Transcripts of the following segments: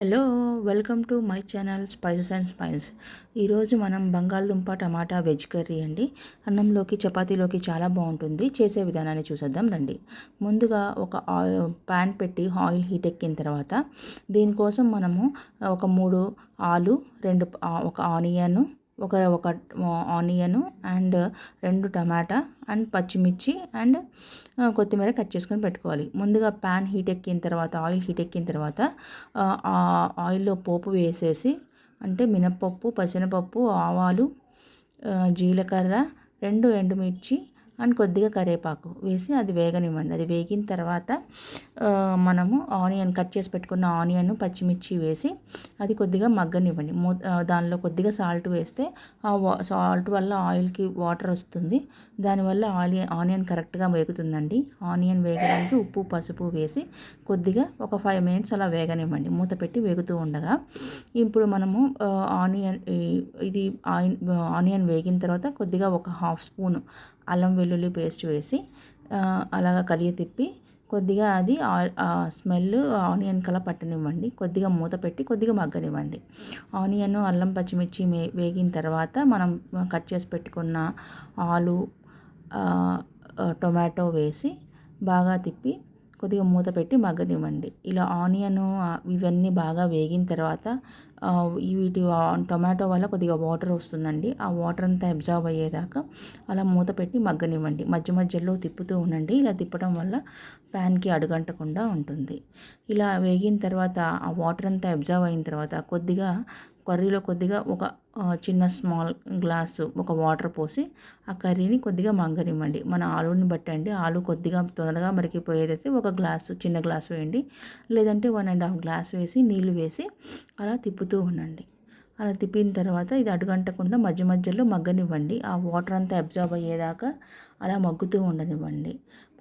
Hello welcome to my channel spices and smiles. ఈరోజు మనం బంగాళదుంప టమాటా వెజ్ కర్రీ అండి. అన్నంలోకి చపాతీలోకి చాలా బాగుంటుంది. చేసే విధానాన్ని చూసేద్దాం రండి. ముందుగా ఒక ఆయిల్ ప్యాన్ పెట్టి ఆయిల్ హీట్ ఎక్కిన తర్వాత దీనికోసం మనము ఒక మూడు ఆలు రెండు ఒక ఆనియన్ ఒక ఒక ఆనియన్ అండ్ రెండు టమాటా అండ్ పచ్చిమిర్చి అండ్ కొత్తిమీర కట్ చేసుకొని పెట్టుకోవాలి. ముందుగా ప్యాన్ హీట్ ఎక్కిన తర్వాత ఆయిల్ హీట్ ఎక్కిన తర్వాత ఆయిల్లో పోపు వేసేసి అంటే మినప్పప్పు పసనపప్పు ఆవాలు జీలకర్ర రెండు ఎండుమిర్చి అండ్ కొద్దిగా కరివేపాకు వేసి అది వేగనివ్వండి. అది వేగిన తర్వాత మనము ఆనియన్ కట్ చేసి పెట్టుకున్న ఆనియన్ పచ్చిమిర్చి వేసి అది కొద్దిగా మగ్గనివ్వండి. దానిలో కొద్దిగా సాల్ట్ వేస్తే ఆ సాల్ట్ వల్ల ఆయిల్కి వాటర్ వస్తుంది. దానివల్ల ఆనియన్ ఆనియన్ కరెక్ట్గా వేగుతుందండి. ఆనియన్ వేగడానికి ఉప్పు పసుపు వేసి కొద్దిగా ఒక ఫైవ్ మినిట్స్ అలా వేగనివ్వండి. మూత పెట్టి వేగుతూ ఉండగా ఇప్పుడు మనము ఆనియన్ ఇది ఆనియన్ వేగిన తర్వాత కొద్దిగా ఒక హాఫ్ స్పూన్ అల్లం వెల్లుల్లి పేస్ట్ వేసి అలాగా కలియ తిప్పి కొద్దిగా అది స్మెల్ ఆనియన్ కల పట్టనివ్వండి. కొద్దిగా మూత పెట్టి కొద్దిగా మగ్గనివ్వండి. ఆనియన్ అల్లం పచ్చిమిర్చి వేగిన తర్వాత మనం కట్ చేసి పెట్టుకున్న ఆలు టొమాటో వేసి బాగా తిప్పి కొద్దిగా మూత పెట్టి మగ్గనివ్వండి. ఇలా ఆనియన్ ఇవన్నీ బాగా వేగిన తర్వాత వీటి టొమాటో వల్ల కొద్దిగా వాటర్ వస్తుందండి. ఆ వాటర్ అంతా అబ్జర్వ్ అయ్యేదాకా అలా మూత పెట్టి మగ్గనివ్వండి. మధ్య మధ్యలో తిప్పుతూ ఉండండి. ఇలా తిప్పడం వల్ల ప్యాన్కి అడుగంటకుండా ఉంటుంది. ఇలా వేగిన తర్వాత ఆ వాటర్ అంతా అబ్జర్వ్ అయిన తర్వాత కొద్దిగా కర్రీలో కొద్దిగా ఒక చిన్న స్మాల్ గ్లాసు ఒక వాటర్ పోసి ఆ కర్రీని కొద్దిగా మంగనివ్వండి. మన ఆలుని బట్టండి ఆలు కొద్దిగా తొందరగా మరిగిపోయేదైతే ఒక గ్లాసు చిన్న గ్లాస్ వేయండి. లేదంటే వన్ అండ్ హాఫ్ గ్లాస్ వేసి నీళ్ళు వేసి అలా తిప్పుతూ ఉండండి. అలా తిప్పిన తర్వాత ఇది అడుగంటకుండా మధ్య మధ్యలో మగ్గనివ్వండి. ఆ వాటర్ అంతా అబ్జార్బ్ అయ్యేదాకా అలా మగ్గుతూ ఉండనివ్వండి.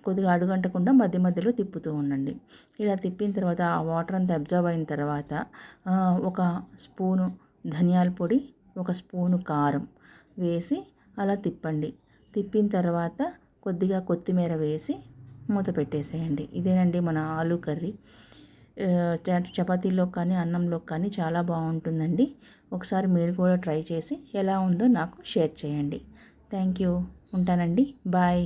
కొద్దిగా అడుగంటకుండా మధ్య మధ్యలో తిప్పుతూ ఉండండి. ఇలా తిప్పిన తర్వాత ఆ వాటర్ అంతా అబ్జర్వ్ అయిన తర్వాత ఒక స్పూను ధనియాల పొడి ఒక స్పూను కారం వేసి అలా తిప్పండి. తిప్పిన తర్వాత కొద్దిగా కొత్తిమీర వేసి మూత పెట్టేసేయండి. ఇదేనండి మన ఆలు కర్రీ. చపాతీలో కానీ అన్నంలో కానీ చాలా బాగుంటుందండి. ఒకసారి మీరు కూడా ట్రై చేసి ఎలా ఉందో నాకు షేర్ చేయండి. Thank you. ఉంటానండి. బాయ్.